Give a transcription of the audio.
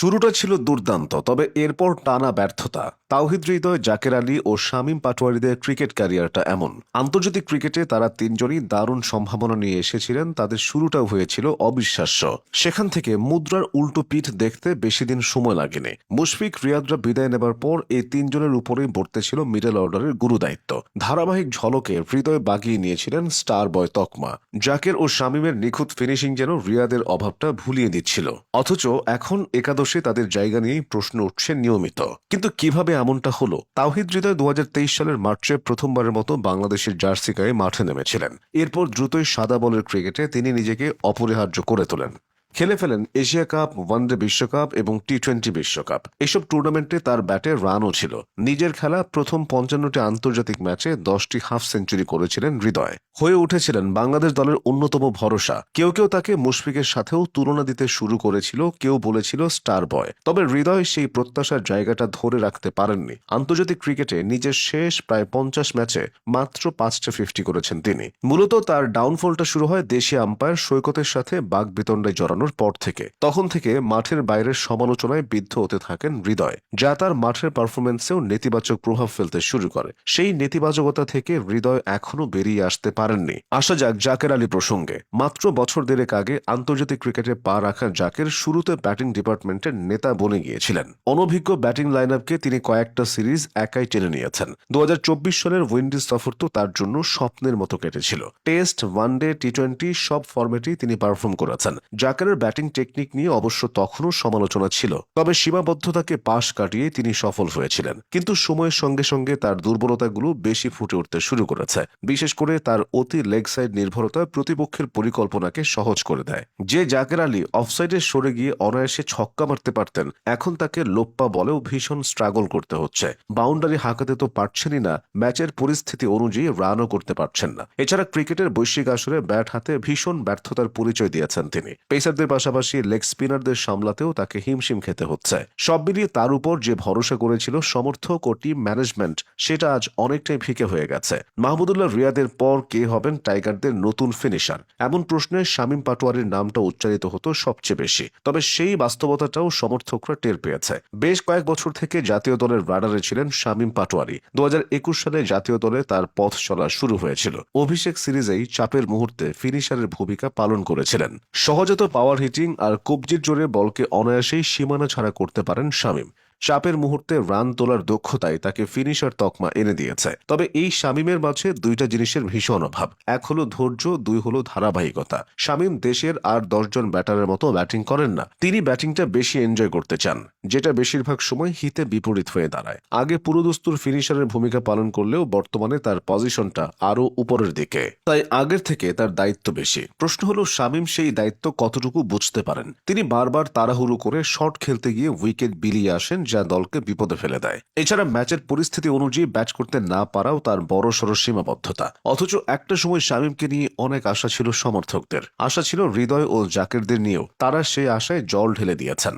শুরুটা ছিল দুর্দান্ত, তবে এরপর টানা ব্যর্থতা। তাওহিদ হৃদয়, জাকের আলী ও শামীম পাটোয়ারিদের ক্রিকেট ক্যারিয়ারটা এমন। আন্তর্জাতিক ক্রিকেটে তারা তিনজনই দারুণ সম্ভাবনা নিয়ে এসেছিলেন, তাদের শুরুটাও হয়েছিল অবিশ্বাস্য। সেখান থেকে মুদ্রার উল্টো পিঠ দেখতে বেশি দিন সময় লাগেনি। মুশফিক রিয়াদরা বিদায় নেবার পর এই তিনজনের উপরেই বর্তে ছিল মিডল অর্ডারের গুরুদায়িত্ব। ধারাবাহিক ঝলকে হৃদয় বাগিয়ে নিয়েছিলেন স্টার বয় তকমা। জাকের ও শামীমের নিখুঁত ফিনিশিং যেন রিয়াদের অভাবটা ভুলিয়ে দিচ্ছিল। অথচ এখন একাদশে তাদের জায়গা নিয়েই প্রশ্ন উঠছে নিয়মিত। কিন্তু কীভাবে এমনটা হলো? তাওহিদ হৃদয় দু হাজার তেইশ সালের মার্চে প্রথমবারের মতো বাংলাদেশের জার্সি গায়ে মাঠে নেমেছিলেন। এরপর দ্রুতই সাদা বলের ক্রিকেটে তিনি নিজেকে অপরিহার্য করে তোলেন। খেলে ফেলেন এশিয়া কাপ, ওয়ানডে বিশ্বকাপ এবং টি টোয়েন্টি বিশ্বকাপ। এসব টুর্নামেন্টে তার ব্যাটে রানও ছিল। নিজের খেলা প্রথম পঞ্চান্নটি আন্তর্জাতিক ম্যাচে দশটি হাফ সেঞ্চুরি করেছিলেন হৃদয়। হয়ে উঠেছিলেন বাংলাদেশ দলের অন্যতম ভরসা। কেউ কেউ তাকে মুশফিকের সাথেও তুলনা দিতে শুরু করেছিল, কেউ বলেছিল স্টার বয়। তবে হৃদয় সেই প্রত্যাশার জায়গাটা ধরে রাখতে পারেননি। আন্তর্জাতিক ক্রিকেটে নিজের শেষ প্রায় পঞ্চাশ ম্যাচে মাত্র পাঁচটা ফিফটি করেছেন তিনি। মূলত তার ডাউনফলটা শুরু হয় দেশি আম্পায়ার সৈকতের সাথে বাঘ বিতণ্ডায় জড়ানোর পর থেকে। তখন থেকে মাঠের বাইরের সমালোচনায় বিদ্ধ হতে থাকেন হৃদয়, যা তার মাঠের পারফরমেন্সেও নেতিবাচক প্রভাব ফেলতে শুরু করে। সেই নেতিবাচকতা থেকে হৃদয় এখনও বেরিয়ে আসতে পারেননি। আসা যাক জাকের আলী প্রসঙ্গে। মাত্র বছর দেড়েক আগে আন্তর্জাতিক ক্রিকেটে পা রাখা জাকের শুরুতে ব্যাটিং ডিপার্টমেন্টের নেতা বনে গিয়েছিলেন। অনভিজ্ঞ ব্যাটিং লাইন আপকে তিনি কয়েকটা সিরিজ একাই টেনে নিয়েছেন। দু সালের উইন্ডিজ সফর তো তার জন্য স্বপ্নের মতো কেটেছিল। টেস্ট, ওয়ানডে টি টোয়েন্টি সব ফরম্যাটেই তিনি পারফর্ম করেছেন। জাকারের ব্যাটিং টেকনিক নিয়ে অবশ্য তখনও সমালোচনা ছিল। তবে সীমাবদ্ধতাকে পাশ কাটিয়ে তিনি সফল হয়েছিলেন। কিন্তু সময়ের সঙ্গে সঙ্গে তার দুর্বলতাগুলো বেশি ফুটে উঠতে শুরু করেছে। বিশেষ করে তার অতি লেগ সাইড নির্ভরতা প্রতিপক্ষের পরিকল্পনাকে সহজ করে দেয়। যে জাকের আলী অফসাইডে সরে গিয়ে অনায়াসে ছক্কা মারতে পারতেন, এখন তাকে লোপ্পা বলেও ভীষণ স্ট্রাগল করতে হচ্ছে। বাউন্ডারি হাঁকাতে তো পারছেনই না, ম্যাচের পরিস্থিতি অনুযায়ী রানও করতে পারছেন না। এছাড়া ক্রিকেটের বৈশ্বিক আসরে ব্যাট হাতে ভীষণ ব্যর্থতার পরিচয় দিয়েছেন তিনি। পেসারদের পাশাপাশি লেগ স্পিনারদের সামলাতেও তাকে হিমশিম খেতে হচ্ছে। সব মিলিয়ে তার উপর যে ভরসা করেছিল সমর্থক ও টিম ম্যানেজমেন্ট, সেটা আজ অনেকটাই ফিকে হয়ে গেছে। মাহমুদুল্লাহ রিয়াদের পর কে হবেন টাইগারদের নতুন ফিনিশার? এমন প্রশ্নে শামীম পাটোয়ারির নামটা উচ্চারিত হতো সবচেয়ে বেশি। তবে সেই বাস্তবতাটাও সমর্থকরা টের পেয়েছে। বেশ কয়েক বছর থেকে জাতীয় দলের রাডারে ছিলেন শামীম পাটোয়ারি। দু হাজার একুশ সালে জাতীয় দলে তার পথ চলা শুরু হয়েছিল। অভিষেক সিরিজেই চাপের মুহূর্তে ফিনিশারের ভূমিকা পালন করেছিলেন। সহজত পাওয়ার হিটিং আর কবজির জোরে বলকে অনায়াসেই সীমানা ছাড়া করতে পারেন শামীম। চাপের মুহূর্তে রান তোলার দক্ষতায় তাকে ফিনিশার তকমা এনে দিয়েছে। তবে এই শামীমের মাঝে দুইটা জিনিসের ভীষণ অভাব। এক হলো ধৈর্য, দুই হলো ধারাবাহিকতা। শামীম দেশের আর দশজন ব্যাটারের মতো ব্যাটিং করেন না। তিনি ব্যাটিংটা বেশি এনজয় করতে চান, যেটা বেশিরভাগ সময় হিতে বিপরীত হয়ে দাঁড়ায়। আগে পুরোদস্তুর ফিনিশারের ভূমিকা পালন করলেও বর্তমানে তার পজিশনটা আরও উপরের দিকে। তাই আগের থেকে তার দায়িত্ব বেশি। প্রশ্ন হলো, শামীম সেই দায়িত্ব কতটুকু বুঝতে পারেন? তিনি বারবার তাড়াহুড়ো করে শট খেলতে গিয়ে উইকেট বিলিয়ে আসেন যা দলকে বিপদে ফেলে দেয়। এছাড়া ম্যাচের পরিস্থিতি অনুযায়ী ব্যাট করতে না পারাও তার বড় সড় সীমাবদ্ধতা। অথচ একটা সময় শামীমকে নিয়ে অনেক আশা ছিল সমর্থকদের। আশা ছিল হৃদয় ও জাকিরদের নিয়েও। তারা সেই আশায় জল ঢেলে দিয়েছেন।